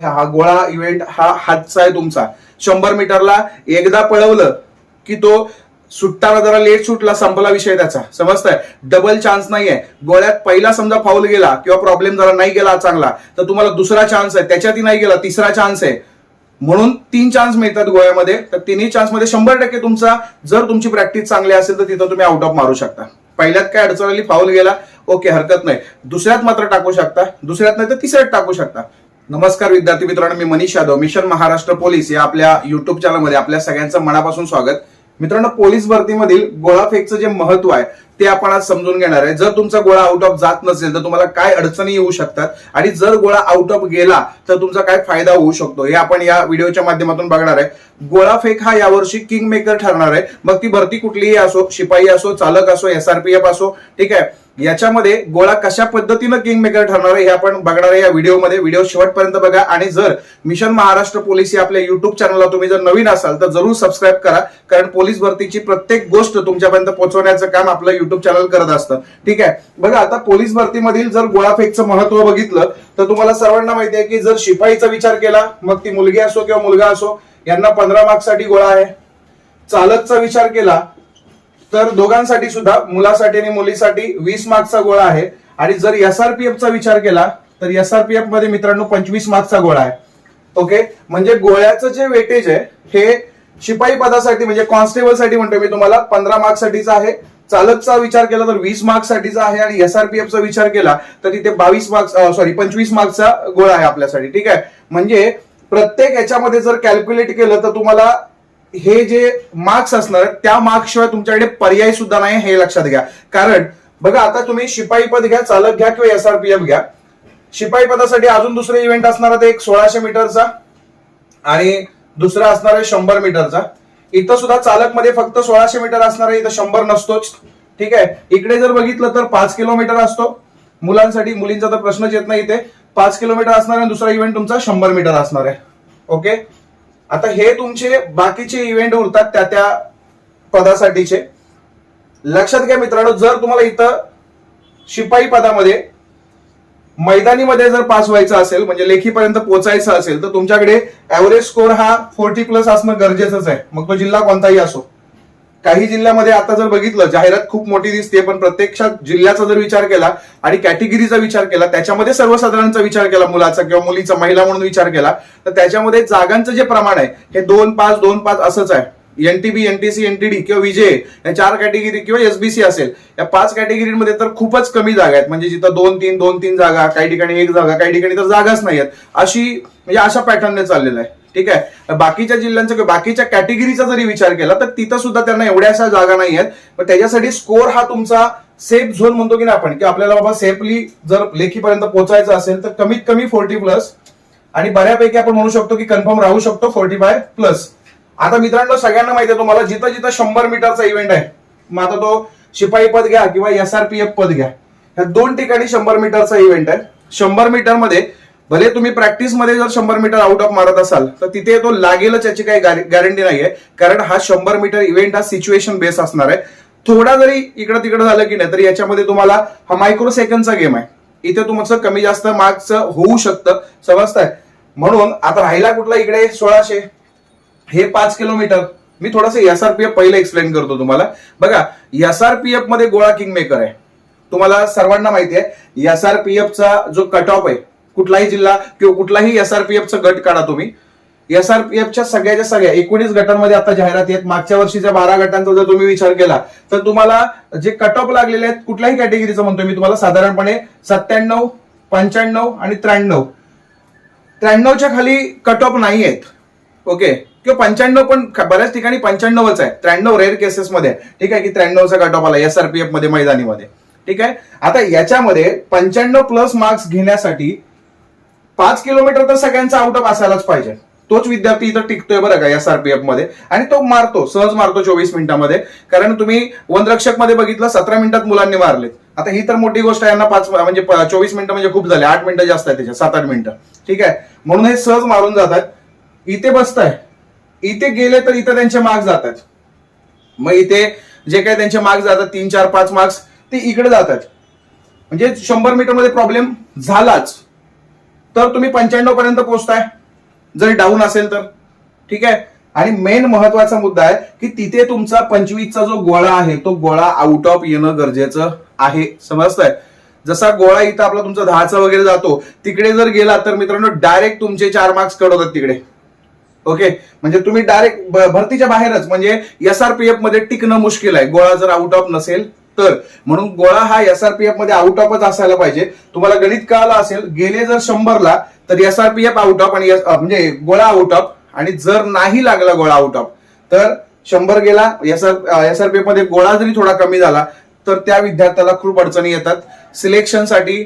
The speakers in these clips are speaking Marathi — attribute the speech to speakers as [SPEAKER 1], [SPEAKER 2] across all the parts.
[SPEAKER 1] हा गोळा इव्हेंट हा हातचा आहे तुमचा. शंभर मीटरला एकदा पळवलं की तो सुटताना जरा लेट सुटला संपला विषय त्याचा. समजताय? डबल चान्स नाहीये. गोळ्यात पहिला समजा फाऊल गेला किंवा प्रॉब्लेम जरा नाही गेला चांगला तर तुम्हाला दुसरा चान्स आहे. त्याच्यातही नाही गेला तिसरा चान्स आहे. म्हणून तीन चान्स मिळतात गोळ्यामध्ये. तर तिन्ही चान्समध्ये शंभर टक्के तुमचा जर तुमची प्रॅक्टिस चांगली असेल तर तिथं तुम्ही आउट ऑफ मारू शकता. पहिल्यात काय अडचण आली? फाऊल गेला. ओके हरकत नाही. दुसऱ्यात मात्र टाकू शकता. दुसऱ्यात नाही तर तिसऱ्यात टाकू शकता. नमस्कार विद्यार्थी मित्रांनो मी मनीष यादव मिशन महाराष्ट्र पोलीस या आपल्या युट्यूब चॅनलमध्ये आपल्या सगळ्यांचं मनापासून स्वागत. मित्रांनो पोलीस भरतीमधील गोळाफेकचं जे महत्त्व आहे ते आपण आज समजून घेणार आहे. जर तुमचा गोळा आउट ऑफ जात नसेल तर तुम्हाला काय अडचणी येऊ शकतात? आणि जर गोळा आउट ऑफ गेला तर तुमचा काय फायदा होऊ शकतो? हे आपण या व्हिडिओच्या माध्यमातून बघणार आहे. गोळाफेक हा यावर्षी किंग मेकर ठरणार आहे. मग ती भरती कुठलीही असो शिपाई असो चालक असो एसआरपीएफ असो ठीक आहे? याच्यामध्ये गोळा कशा पद्धतीनं किंग मेकर ठरणार आहे हे आपण बघणार आहे या व्हिडिओमध्ये. व्हिडिओ शेवटपर्यंत बघा. आणि जर मिशन महाराष्ट्र पोलीस या आपल्या युट्यूब चॅनलला तुम्ही जर नवीन असाल तर जरूर सबस्क्राईब करा. कारण पोलीस भरतीची प्रत्येक गोष्ट तुमच्यापर्यंत पोहोचवण्याचं काम आपलं युट्यूब चॅनल करत असतं. ठीक आहे? बघा आता पोलीस भरतीमधील जर गोळाफेकचं महत्त्व बघितलं तर तुम्हाला सर्वांना माहिती आहे की जर शिपाईचा विचार केला मग ती मुलगी असो किंवा मुलगा असो यांना पंधरा मार्क्ससाठी गोळा आहे. चालकचा विचार केला तर दोघांसाठी सुद्धा मुलासाठी आणि मुलीसाठी वीस मार्कचा गोळा आहे. आणि जर एसआरपीएफचा विचार केला तर एसआरपीएफमध्ये मित्रांनो पंचवीस मार्कचा गोळा आहे. ओके? म्हणजे गोळ्याचं जे वेटेज आहे हे शिपाई पदासाठी म्हणजे कॉन्स्टेबलसाठी म्हणतो मी तुम्हाला पंधरा मार्कसाठीचा आहे. चालकचा विचार केला तर वीस मार्कसाठीचा आहे. आणि एसआरपीएफचा विचार केला तर तिथे बावीस मार्क्स सॉरी पंचवीस मार्क्सचा गोळा आहे आपल्यासाठी. ठीक आहे? म्हणजे प्रत्येक याच्यामध्ये जर कॅल्क्युलेट केलं तर तुम्हाला हे जे मार्क्स असणार आहेत, त्या मार्क्स शिवाय तुमच्याकडे पर्याय सुद्धा नाही हे लक्षात घ्या. कारण बघा आता तुम्ही शिपाई पद घ्या चालक घ्या किंवा एसआरपीएफ घ्या. शिपाई पदासाठी अजून दुसरे इव्हेंट असणार आहे ते एक सोळाशे मीटरचा आणि दुसरा असणार आहे शंभर मीटरचा. इथं सुद्धा चालकमध्ये फक्त सोळाशे मीटर असणार आहे इथं शंभर नसतोच. ठीक आहे? इकडे जर बघितलं तर पाच किलोमीटर असतो. मुलांसाठी मुलींचा तर प्रश्नच येत नाही इथे. पाच किलोमीटर असणार आहे आणि दुसरा इव्हेंट तुमचा शंभर मीटर असणार आहे. ओके? आता हे तुमचे बाकीचे इव्हेंट उरतात त्या त्या पदासाठीचे. लक्षात घ्या मित्रांनो जर तुम्हाला इथं शिपाई पदामध्ये मैदानीमध्ये जर पास व्हायचं असेल म्हणजे लेखीपर्यंत पोहोचायचं असेल तर तुमच्याकडे ऍव्हरेज स्कोर हा फोर्टी प्लस असणं गरजेचंच आहे. मग तो जिल्हा कोणताही असो. काही जिल्ह्यामध्ये आता जर बघितलं जाहिरात खूप मोठी दिसते पण प्रत्यक्षात जिल्ह्याचा जर विचार केला आणि कॅटेगरीचा विचार केला त्याच्यामध्ये सर्वसाधारणचा विचार केला मुलाचा किंवा मुलीचा महिला म्हणून विचार केला तर त्याच्यामध्ये जागांचं जे प्रमाण आहे हे दोन पाच दोन पाच असंच आहे. एनटीबी एनटीसी एनटीडी किंवा विजय या चार कॅटेगरी किंवा एसबीसी असेल या पाच कॅटेगरीमध्ये तर खूपच कमी जागा आहेत. म्हणजे जिथं दोन तीन दोन तीन जागा काही ठिकाणी एक जागा काही ठिकाणी तर जागाच नाही आहेत अशी म्हणजे अशा पॅटर्नने चाललेलं आहे. ठीक आहे? बाकीच्या जिल्ह्यांचा किंवा बाकीच्या कॅटेगरीचा जरी विचार केला तर तिथं सुद्धा त्यांना एवढ्याशा जागा नाही आहेत पण त्याच्यासाठी स्कोर हा तुमचा सेफ झोन म्हणतो की नाही आपण? की आपल्याला बाबा सेफली जर लेखीपर्यंत पोहोचायचं असेल तर कमीत कमी फोर्टी प्लस आणि बऱ्यापैकी आपण म्हणू शकतो की कन्फर्म राहू शकतो फोर्टी फाय प्लस आता मित्रांनो सगळ्यांना माहिती आहे तुम्हाला जिथं जिथं शंभर मीटरचा इव्हेंट आहे मग आता तो शिपाई पद घ्या किंवा एस आर पी एफ पद घ्या. ह्या दोन ठिकाणी शंभर मीटरचा इव्हेंट आहे. शंभर मीटरमध्ये भले तुम्ही प्रॅक्टिसमध्ये जर शंभर मीटर आउट ऑफ मारत असाल तर तिथे तो लागेलच याची काही गॅरंटी नाहीये. कारण हा शंभर मीटर इव्हेंट हा सिच्युएशन बेस असणार आहे. थोडा जरी इकडं तिकडं झालं की नाही तरी याच्यामध्ये तुम्हाला हा मायक्रो सेकंडचा गेम आहे. इथे तुमचं कमी जास्त मार्क्स होऊ शकतं. समजताय? म्हणून आता राहिला कुठला इकडे सोळाशे? हे पाच किलोमीटर मी थोडंसं एसआरपीएफ पहिलं एक्सप्लेन करतो तुम्हाला. बघा एसआरपीएफमध्ये गोळा किंग मेकर आहे. तुम्हाला सर्वांना माहिती आहे एसआरपीएफचा जो कट ऑफ आहे कुठलाही जिल्हा किंवा कुठलाही एसआरपीएफचा गट काढा तुम्ही. एसआरपीएफच्या सगळ्याच्या सगळ्या एकोणीस गटांमध्ये आता जाहिरात आहेत. मागच्या वर्षीच्या बारा गटांचा जर तुम्ही विचार केला तर तुम्हाला जे कट ऑफ लागलेले आहेत कुठल्याही कॅटेगरीचं म्हणतो मी तुम्हाला साधारणपणे सत्त्याण्णव पंच्याण्णव आणि त्र्याण्णव. त्र्याण्णवच्या खाली कट ऑफ नाही आहेत. ओके? किंवा पंच्याण्णव पण बऱ्याच ठिकाणी पंच्याण्णवच आहे. त्र्याण्णव रेअर केसेसमध्ये ठीक आहे की त्र्याण्णवचा कट ऑफ आला एसआरपीएफमध्ये मैदानीमध्ये. ठीक आहे? आता याच्यामध्ये पंच्याण्णव प्लस मार्क्स घेण्यासाठी पाच किलोमीटर तर सगळ्यांचा आउट ऑफ असायलाच पाहिजे. तोच विद्यार्थी इथं टिकतोय बरं का एस आरपीएफमध्ये. आणि तो मारतो सहज मारतो चोवीस मिनिटांमध्ये. कारण तुम्ही वनरक्षकमध्ये बघितलं सतरा मिनिटात मुलांनी मारलेत. आता ही तर मोठी गोष्ट आहे यांना पाच म्हणजे चोवीस मिनिटं म्हणजे खूप झाले. आठ मिनिटं जास्त आहे त्याच्या सात आठ मिनिटं. ठीक आहे? म्हणून हे सहज मारून जातात. इथे बसताय. इथे गेले तर इथे त्यांचे मार्क्स जातात. मग इथे जे काही त्यांचे मार्क्स जातात तीन चार पाच मार्क्स ते इकडे जातात. म्हणजे शंभर मीटरमध्ये प्रॉब्लेम झालाच. तर तुम्ही पंच्याण्णव पर्यंत पोहोचताय. जर डाऊन असेल तर. ठीक आहे? आणि मेन महत्त्वाचा मुद्दा आहे की तिथे तुमचा पंचवीसचा जो गोळा आहे तो गोळा आउट ऑफ येणं गरजेचं आहे. समजतंय? जसा गोळा इथं आपला तुमचा दहाचा वगैरे जातो तिकडे जर गेला तर मित्रांनो डायरेक्ट तुमचे चार मार्क्स कट होतात तिकडे. ओके? म्हणजे तुम्ही डायरेक्ट भरतीच्या बाहेरच म्हणजे एसआरपीएफमध्ये टिकणं मुश्किल आहे. गोळा जर आउट ऑफ नसेल तर. म्हणून गोळा हा एसआरपीएफमध्ये आउट ऑफच असायला पाहिजे. तुम्हाला गणित कळालं असेल गेले जर शंभरला तर एसआरपीएफ आउट ऑफ आणि म्हणजे गोळा आउट ऑफ आणि जर नाही लागला गोळा आउट ऑफ तर शंभर गेला एसआर एसआरपीएफमध्ये गोळा जरी थोडा कमी झाला तर त्या विद्यार्थ्याला खूप अडचणी येतात. सिलेक्शनसाठी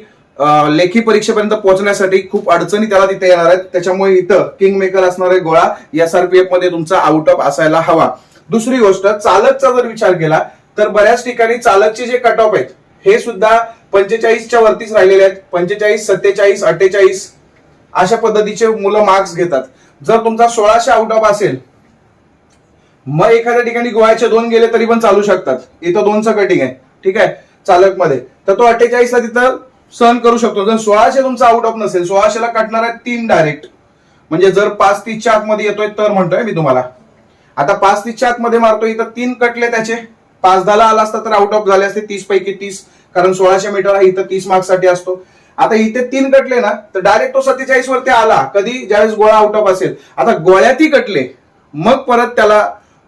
[SPEAKER 1] लेखी परीक्षेपर्यंत पोहोचण्यासाठी खूप अडचणी त्याला तिथे येणार आहेत. त्याच्यामुळे इथं किंग मेकर असणारे गोळा एसआरपीएफमध्ये तुमचा आउट ऑफ असायला हवा. दुसरी गोष्ट चालकचा जर विचार केला तर बऱ्याच ठिकाणी चालकचे जे कट ऑफ आहेत हे सुद्धा पंचेचाळीसच्या वरतीच राहिलेले आहेत. पंचेचाळीस सत्तेचाळीस अठ्ठेचाळीस अशा पद्धतीचे मुलं मार्क्स घेतात. जर तुमचा सोळाशे आउट ऑफ असेल मग एखाद्या ठिकाणी गोव्याचे दोन गेले तरी पण चालू शकतात. इथं दोनचं कटिंग आहे. ठीक आहे? चालकमध्ये तर तो अठ्ठेचाळीसला तिथं सहन करू शकतो. जर सोळाशे तुमचा आउट ऑफ नसेल सोळाशेला कटणार आहे तीन डायरेक्ट म्हणजे जर पाच तीसच्या आतमध्ये येतोय तर म्हणतोय मी तुम्हाला. आता पाच तीसच्या आतमध्ये मारतोय इथं तीन कटले त्याचे. पाच दहाला आला असता तर आउट ऑफ झाले असते तीस पैकी तीस. कारण सोळाशे मीटर हा इथं तीस मार्कसाठी असतो. आता इथे तीन कटले ना तर डायरेक्ट तो सत्तेचाळीस वरती आला. कधी? ज्यावेळेस गोळा आउट ऑफ असेल. आता गोळ्यातही कटले. मग परत त्याला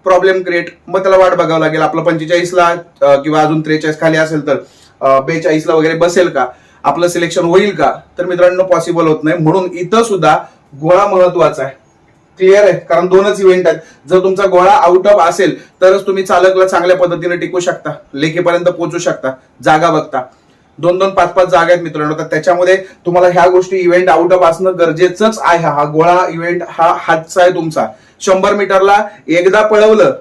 [SPEAKER 1] प्रॉब्लेम क्रिएट मग त्याला वाट बघावं लागेल. आपलं पंचेचाळीसला किंवा अजून त्रेचाळीस खाली असेल तर बेचाळीसला वगैरे बसेल का? आपलं सिलेक्शन होईल का? तर मित्रांनो पॉसिबल होत नाही. म्हणून इथं सुद्धा गोळा महत्त्वाचा आहे. क्लिअर आहे कारण दोनच इव्हेंट आहेत. जर तुमचा गोळा आउट ऑफ असेल तरच तुम्ही चालकला चांगल्या पद्धतीने टिकू शकता. लेखीपर्यंत पोहोचू शकता. जागा बघता. दोन दोन पाच पाच जागा आहेत मित्रांनो. तर त्याच्यामध्ये तुम्हाला ह्या गोष्टी इव्हेंट आउट ऑफ असणं गरजेचंच आहे हा. गोळा इव्हेंट हा हातचा आहे तुमचा. शंभर मीटरला एकदा पळवलं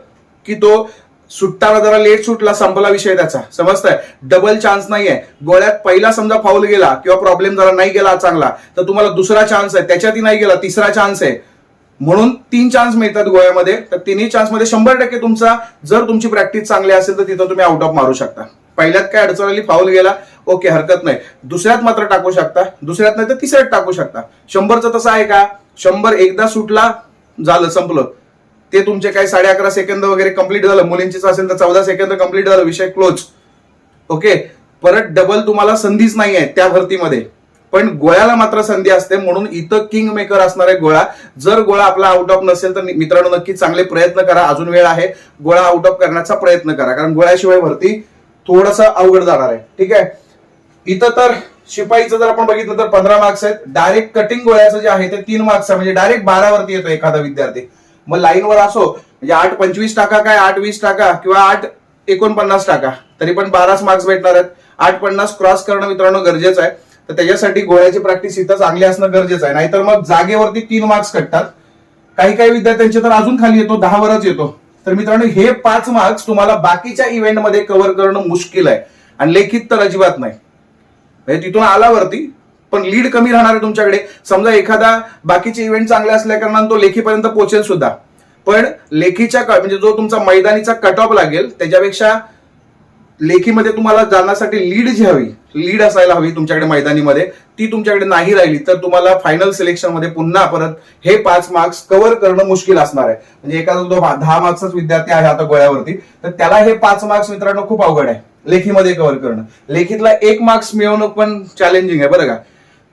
[SPEAKER 1] की तो सुट्टाला जरा लेट सुटला संपला विषय त्याचा. समजताय? डबल चान्स नाहीये. गोळ्यात पहिला समजा फाऊल गेला किंवा प्रॉब्लेम जरा नाही गेला चांगला तर तुम्हाला दुसरा चान्स आहे. त्याच्यातही नाही गेला तिसरा चान्स आहे. म्हणून तीन चान्स मिळतात गोव्यामध्ये. तर तिन्ही चान्समध्ये शंभर टक्के तुमचा जर तुमची प्रॅक्टिस चांगली असेल तर तिथं तुम्ही आउट ऑफ मारू शकता. पहिल्यात काय अडचण आली फाऊल गेला ओके हरकत नाही. दुसऱ्यात मात्र टाकू शकता. दुसऱ्यात नाही तर तिसऱ्यात टाकू शकता. शंभरचं तसं आहे का? शंभर एकदा सुटला झालं संपलं. ते तुमचे काही साडे अकरा सेकंद वगैरे कंप्लीट झालं. मुलींचीच असेल तर चौदा सेकंद कंप्लीट झालं. विषय क्लोज ओके परत डबल तुम्हाला संधीच नाही आहे त्या भरतीमध्ये. पण गोळ्याला मात्र संधी असते म्हणून इथं किंग मेकर असणारे गोळा. जर गोळा आपला आउट ऑफ नसेल तर मित्रांनो नक्की चांगले प्रयत्न करा. अजून वेळ आहे. गोळा आउट ऑफ करण्याचा प्रयत्न करा. कारण गोळ्याशिवाय भरती थोडस अवघड जाणार आहे. ठीक आहे? इथं तर शिपाईचं जर आपण बघितलं तर पंधरा मार्क्स आहेत. डायरेक्ट कटिंग गोळ्याचं जे आहे ते तीन मार्क्स आहे. म्हणजे डायरेक्ट बारावरती येतो एखादा विद्यार्थी. मग लाईनवर असो म्हणजे आठ पंचवीस टाका काय? आठ वीस टाका किंवा आठ एकोणपन्नास टाका. तरी पण बाराच मार्क्स भेटणार आहेत. आठ पन्नास क्रॉस करणं मित्रांनो गरजेचं आहे. तर त्याच्यासाठी गोळ्याची प्रॅक्टिस इथं चांगली असणं गरजेचं आहे. नाहीतर मग जागेवरती तीन मार्क्स कटतात. काही काही विद्यार्थ्यांचे तर अजून खाली येतो दहावरच येतो. तर मित्रांनो हे पाच मार्क्स तुम्हाला बाकीच्या इव्हेंटमध्ये कव्हर करणं मुश्किल आहे. आणि लेखित तर अजिबात नाही. म्हणजे तिथून आलावरती पण लीड कमी राहणार आहे तुमच्याकडे. समजा एखादा बाकीचे इव्हेंट चांगले असल्या कारणाने तो लेखीपर्यंत पोहोचेल सुद्धा. पण लेखीच्या म्हणजे जो तुमचा मैदानीचा कट ऑफ लागेल त्याच्यापेक्षा लेखीमध्ये तुम्हाला जाण्यासाठी लीड जी हवी लीड असायला हवी तुमच्याकडे मैदानीमध्ये ती तुमच्याकडे नाही राहिली तर तुम्हाला फायनल सिलेक्शनमध्ये पुन्हा परत हे पाच मार्क्स कव्हर करणं मुश्किल असणार आहे. म्हणजे एखादा जो दहा मार्क्सच विद्यार्थी आहे आता गोळ्यावरती तर त्याला हे पाच मार्क्स मित्रांनो खूप अवघड आहे लेखीमध्ये कव्हर करणं. लेखीतला एक मार्क्स मिळवणं पण चॅलेंजिंग आहे बरं का?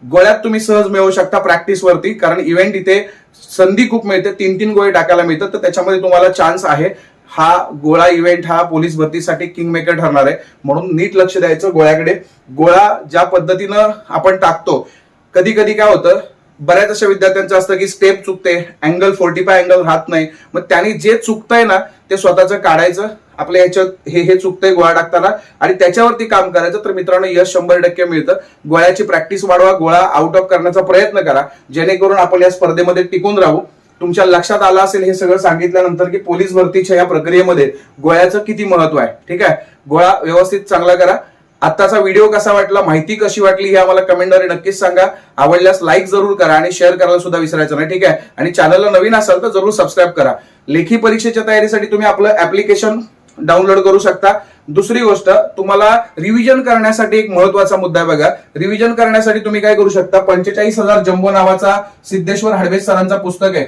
[SPEAKER 1] गोळ्यात तुम्ही सहज मिळवू शकता प्रॅक्टिस वरती कारण इव्हेंट इथे संधी खूप मिळते तीन तीन गोळे टाकायला मिळतात तर त्याच्यामध्ये तुम्हाला चान्स आहे. हा गोळा इव्हेंट हा पोलीस भरतीसाठी किंग मेकर ठरणार आहे. म्हणून नीट लक्ष द्यायचं गोळ्याकडे. गोळा ज्या पद्धतीनं आपण टाकतो कधी कधी काय होतं बऱ्याच अशा विद्यार्थ्यांचं असतं की स्टेप चुकते अँगल फोर्टी फाय अँगल राहत नाही. मग त्यांनी जे चुकतंय ना ते स्वतःचं काढायचं. आपल्या ह्याच्यात हे हे चुकतंय गोळा टाकताना. आणि त्याच्यावरती काम करायचं. तर मित्रांनो यश शंभर टक्के मिळतं. गोळ्याची प्रॅक्टिस वाढवा. गोळा आउट ऑफ करण्याचा प्रयत्न करा. जेणेकरून आपण या स्पर्धेमध्ये टिकून राहू. तुमच्या लक्षात आलं असेल हे सगळं सांगितल्यानंतर की पोलीस भरतीच्या या प्रक्रियेमध्ये गोळ्याचं किती महत्त्व आहे? ठीक आहे? गोळा व्यवस्थित चांगला करा. आत्ताचा व्हिडिओ कसा वाटला माहिती कशी वाटली हे आम्हाला कमेंटद्वारे नक्कीच सांगा. आवडल्यास लाईक जरूर करा आणि शेअर करायला सुद्धा विसरायचं नाही ठीक आहे? आणि चॅनलला नवीन असाल तर जरूर सबस्क्राईब करा. लेखी परीक्षेच्या तयारीसाठी तुम्ही आपलं ऍप्लिकेशन डाउनलोड करू शकता. दुसरी गोष्ट तुम्हाला रिव्हिजन करण्यासाठी एक महत्त्वाचा मुद्दा आहे बघा. रिव्हिजन करण्यासाठी तुम्ही काय करू शकता? पंचेचाळीस हजार जम्बो नावाचा सिद्धेश्वर हडवे सरांचा पुस्तक आहे.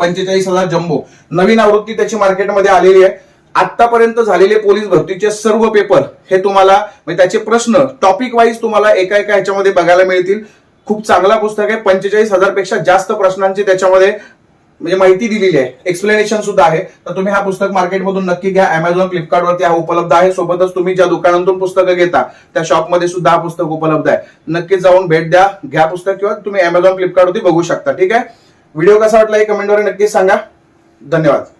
[SPEAKER 1] पंचेचाळीस हजार जम्बो. नवीन आवृत्ती त्याची मार्केटमध्ये आलेली आहे. आतापर्यंत झालेले पोलीस भरतीचे सर्व पेपर हे तुम्हाला म्हणजे त्याचे प्रश्न टॉपिक वाईज तुम्हाला एका एका ह्याच्यामध्ये बघायला मिळतील. खूप चांगला पुस्तक आहे. पंचेचाळीस हजारपेक्षा जास्त प्रश्नांची त्याच्यामध्ये म्हणजे माहिती दिलेली आहे. एक्सप्लेनेशन सुद्धा आहे. तर तुम्ही हा पुस्तक मार्केटमधून नक्की घ्या. अमेझॉन फ्लिपकार्टवरती हा उपलब्ध आहे. सोबतच तुम्ही ज्या दुकानातून पुस्तकं घेता त्या शॉपमध्ये सुद्धा हा पुस्तक उपलब्ध आहे. नक्कीच जाऊन भेट द्या. घ्या पुस्तक किंवा तुम्ही अमेझॉन फ्लिपकार्टवरती बघू शकता. ठीक आहे? व्हिडिओ कसा वाटला हे कमेंटवर नक्कीच सांगा. धन्यवाद.